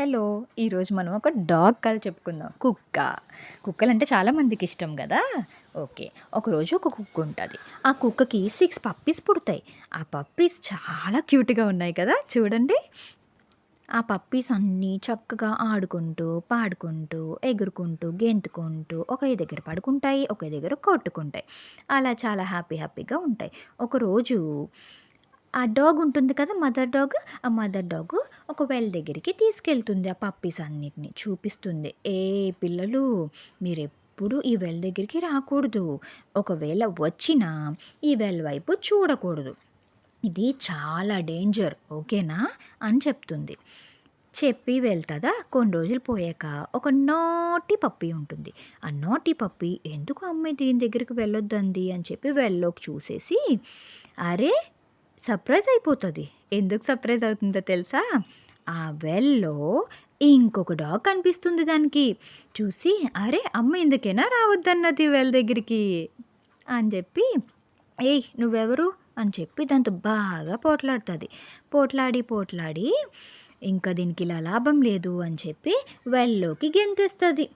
Hello ఈరోజు మనం ఒక డాగ్ కథ చెప్పుకుందాం. కుక్క. కుక్కలు అంటే చాలామందికి ఇష్టం కదా? ఓకే ఒకరోజు ఒక కుక్క ఉంటుంది. ఆ కుక్కకి సిక్స్ పప్పీస్ పుడతాయి. ఆ పప్పీస్ చాలా క్యూట్గా ఉన్నాయి కదా? చూడండి. ఆ పప్పీస్ అన్నీ చక్కగా ఆడుకుంటూ పాడుకుంటూ ఎగురుకుంటూ గెంతుకుంటూ ఒక దగ్గర పడుకుంటాయి ఒక దగ్గర కొట్టుకుంటాయి. అలా చాలా హ్యాపీ హ్యాపీగా ఉంటాయి. ఒకరోజు ఆ డాగ్ ఉంటుంది కదా మదర్ డాగ్? ఆ మదర్ డాగ్ ఒక వెల్ దగ్గరికి తీసుకెళ్తుంది. ఆ పప్పీస్ అన్నిటిని చూపిస్తుంది. ఏ పిల్లలు మీరు ఎప్పుడు ఈ వెల్ దగ్గరికి రాకూడదు. ఒకవేళ వచ్చినా ఈ వెల్ వైపు చూడకూడదు. ఇది చాలా డేంజర్ ఓకేనా? అని చెప్తుంది. చెప్పి వెళ్తుందా? కొన్ని రోజులు పోయాక ఒక నాటి పప్పి ఉంటుంది. ఆ నాటి పప్పి ఎందుకు అమ్మాయి దీని దగ్గరికి వెళ్ళొద్దండి? అని చెప్పి వెళ్ళలోకి చూసేసి అరే సర్ప్రైజ్ అయిపోతుంది. ఎందుకు సర్ప్రైజ్ అవుతుందో తెలుసా? ఆ వెల్లో ఇంకొక డాగ్ కనిపిస్తుంది దానికి. చూసి అరే అమ్మ ఎందుకైనా రావద్దన్నది వెల్ దగ్గరికి అని చెప్పి ఏయ్ నువ్వెవరు? అని చెప్పి దాంతో బాగా పోట్లాడుతుంది. పోట్లాడి పోట్లాడి ఇంకా దీనికి ఇలా లాభం లేదు అని చెప్పి వెల్లోకి గెంతేస్తుంది.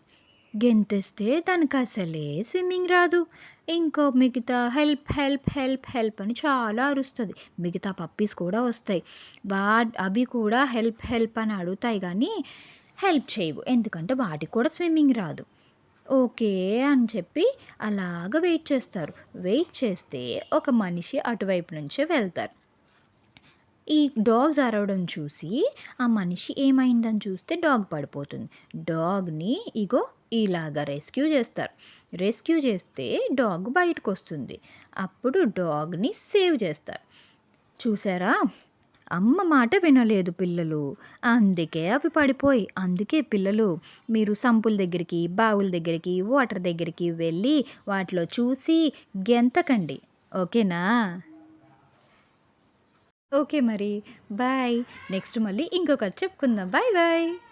గెంతేస్తే తనకు అసలే స్విమ్మింగ్ రాదు. ఇంకో మిగతా హెల్ప్ హెల్ప్ హెల్ప్ హెల్ప్ అని చాలా అరుస్తుంది. మిగతా పప్పీస్ కూడా వస్తాయి. వా అవి కూడా హెల్ప్ హెల్ప్ అని అడుగుతాయి కానీ హెల్ప్ చేయవు. ఎందుకంటే వాటికి కూడా స్విమ్మింగ్ రాదు. ఓకే అని చెప్పి అలాగ వెయిట్ చేస్తారు. వెయిట్ చేస్తే ఒక మనిషి అటువైపు నుంచే వెళ్తారు. ఈ డాగ్స్ అరవడం చూసి ఆ మనిషి ఏమైందని చూస్తే డాగ్ పడిపోతుంది. డాగ్ని ఇగో ఇలాగ రెస్క్యూ చేస్తారు. రెస్క్యూ చేస్తే డాగ్ బయటకు వస్తుంది అప్పుడు డాగ్ని సేవ్ చేస్తారు. చూసారా? అమ్మ మాట వినలేదు పిల్లలు. అందుకే అవి పడిపోయి. అందుకే పిల్లలు మీరు సంపుల దగ్గరికి బావుల దగ్గరికి వాటర్ దగ్గరికి వెళ్ళి వాటిలో చూసి గెంతకండి. ఓకేనా? ఓకే మరి. బాయ్. నెక్స్ట్ మళ్ళీ ఇంకొకటి చెప్పుకుందాం. Bye bye.